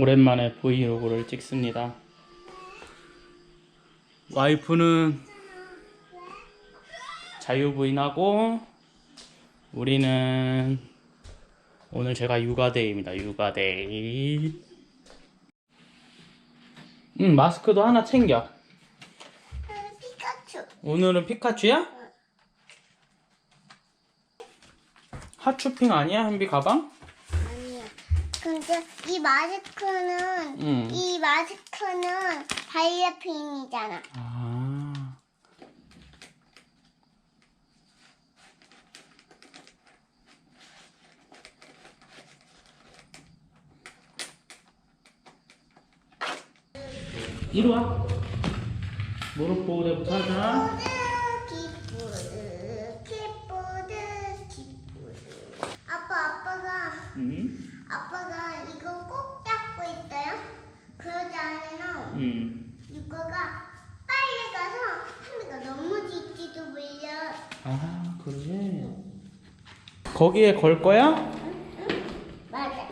오랜만에 브이로그를 찍습니다. 와이프는 자유부인하고 우리는 오늘 제가 육아데이입니다. 육아데이. 응, 마스크도 하나 챙겨. 피카츄. 오늘은 피카츄야? 하츄핑 아니야? 현비 가방? 근데 이 마스크는 응. 이 마스크는 발레핀이잖아. 아. 이리 와. 무릎 보호대부터 하자. 키보드, 키보드, 키보드. 아빠, 아빠가 응? 아빠가 이거 꼭 잡고 있어요. 그러지 않으면 응. 이거가 빨리 가서 한비가 넘어질지도 몰려. 아, 그래. 거기에 걸 거야? 맞아.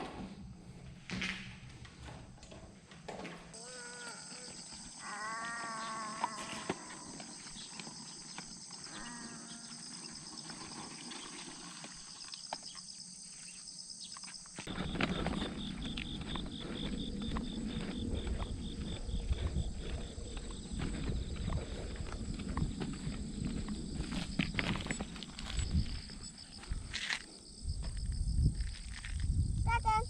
짜잔.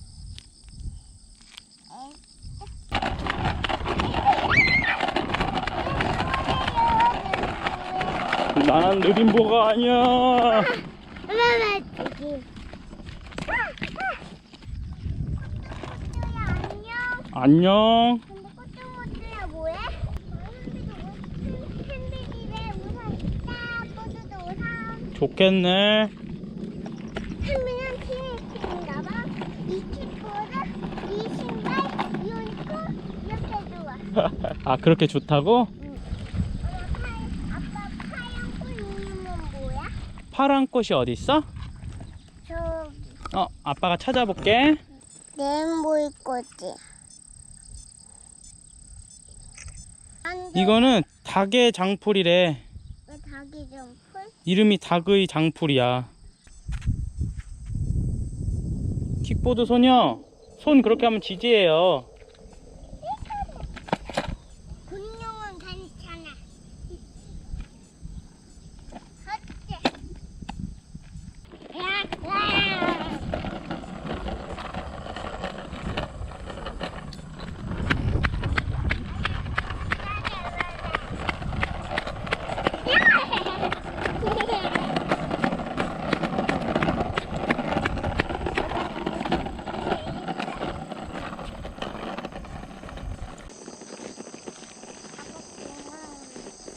난 느림보가 아니야. 안녕. 좋겠네. 햄비는 티니인가 봐. 이 킥보드, 이 신발, 이 옷도 이렇게 좋아. 아, 그렇게 좋다고? 엄마 파, 아빠 파양 꽃 있는 건 뭐야? 파란 꽃이 어디 있어? 저 어, 아빠가 찾아볼게. 네모일 거지. 이거는 닭의 장풀이래. 왜 닭이 좀 풀? 이름이 닭의 장풀이야. 킥보드 소녀, 손 그렇게 하면 지지해요. 군용은 괜찮아. 어째? 야, 야.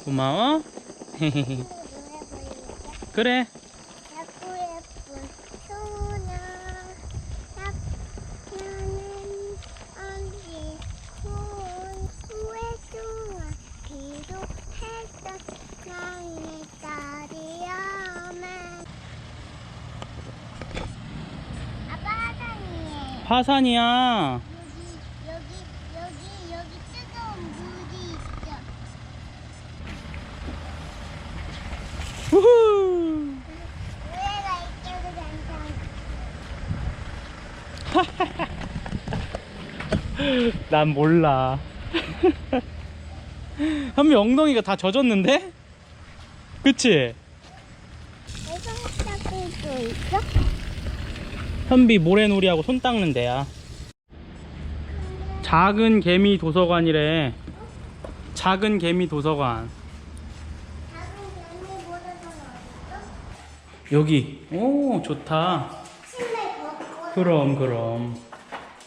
고마워. 그래. 화산이야. 여기 여기 여기 여기 뜨거운 물이 있죠 우후. 노래가 이쪽으로 괜찮아 난 몰라. 현미 엉덩이가 다 젖었는데? 그치? 있어? 현비 모래놀이하고 손 닦는 데야. 작은 개미 도서관이래. 작은 개미 도서관. 작은 개미보다 더 어딨어? 여기. 오, 좋다. 그럼, 그럼.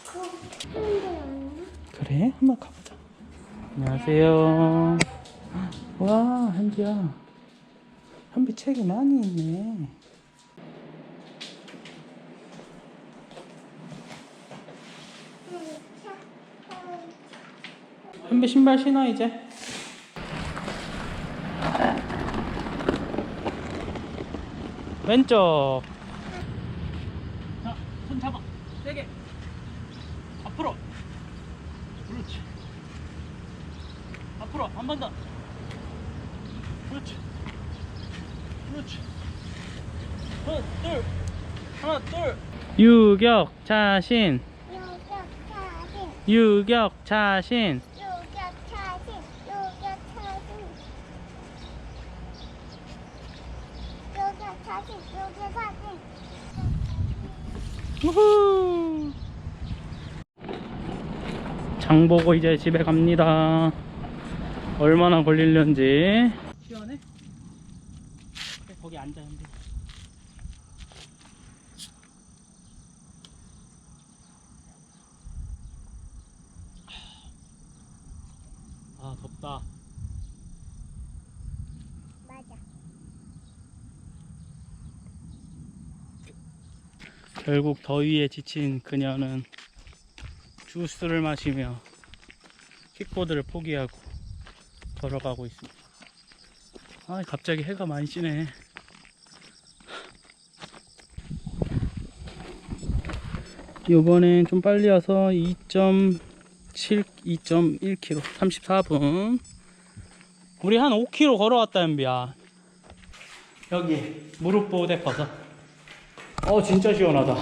그 침대 없나? 그래? 한번 가보자. 안녕하세요. 와, 현비야. 현비 책이 많이 있네. 현비 신발 신어, 이제. 왼쪽. 자, 손 잡아. 세게. 한 번 더. 그렇지. 그렇지. 하나, 둘. 하나, 둘. 유격 차신. 요격 차신, 유격 차신. 요격 차신, 요격 차신. 요격 차신, 요격 차신. 우후. 장 보고 이제 집에 갑니다. 얼마나 걸리려는지. 시원해? 그래, 거기 앉아 현비. 아 덥다. 맞아. 결국 더위에 지친 그녀는 주스를 마시며 킥보드를 포기하고 걸어가고 있습니다. 아, 갑자기 해가 많이 지네. 이번엔 좀 빨리 와서 2.7, 2.1km, 34분. 우리 한 5km 걸어왔다, 연비야. 여기, 무릎 보호대 벗어. 어 진짜 시원하다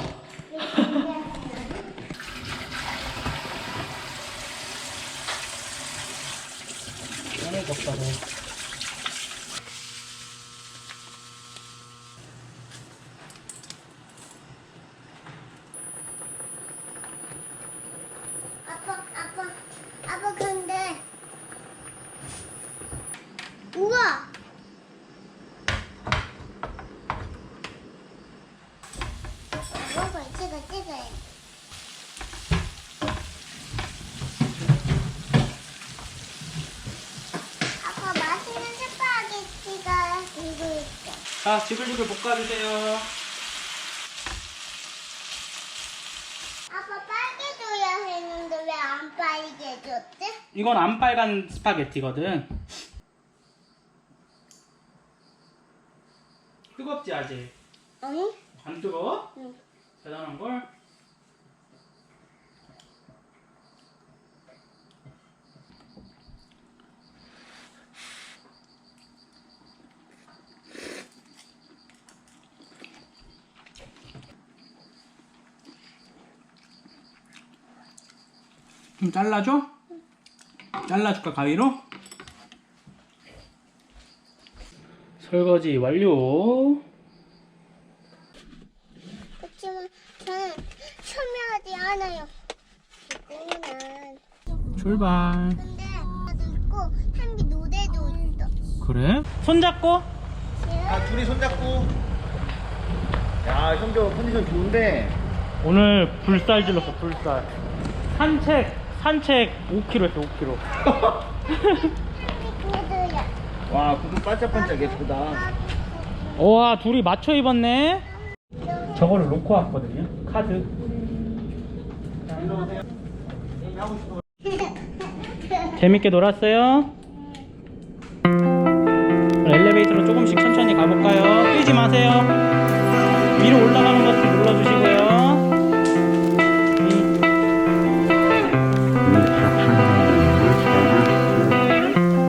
안에 덥다 너 아빠, 아빠, 아빠 근데 우와. 이거 찍어 찍어. 아빠 맛있는 스파게티가 들고 있어. 자 지글지글 볶아주세요 아빠 빨개 줘야 했는데 왜 안 빨개 줬지? 이건 안 빨간 스파게티거든 뜨겁지 아직 응? 안 뜨거워? 응. 대단한 걸 좀 잘라줘? 잘라줄까 가위로? 설거지 완료 그렇지만 저는 참여하지 않아요. 이거는 출발 근데 나도 있고 한비 노래도 있어. 그래? 손잡고 아 둘이 손잡고 야 현조 컨디션 좋은데 오늘 불살 질렀어 불살 산책 산책 5km 했어 5km 한비 구두야. 와 구두 반짝반짝 예쁘다 와 둘이 맞춰 입었네 저거를 놓고 왔거든요 카드 재밌게 놀았어요? 엘리베이터로 조금씩 천천히 가볼까요? 뛰지 마세요 위로 눌러주시고요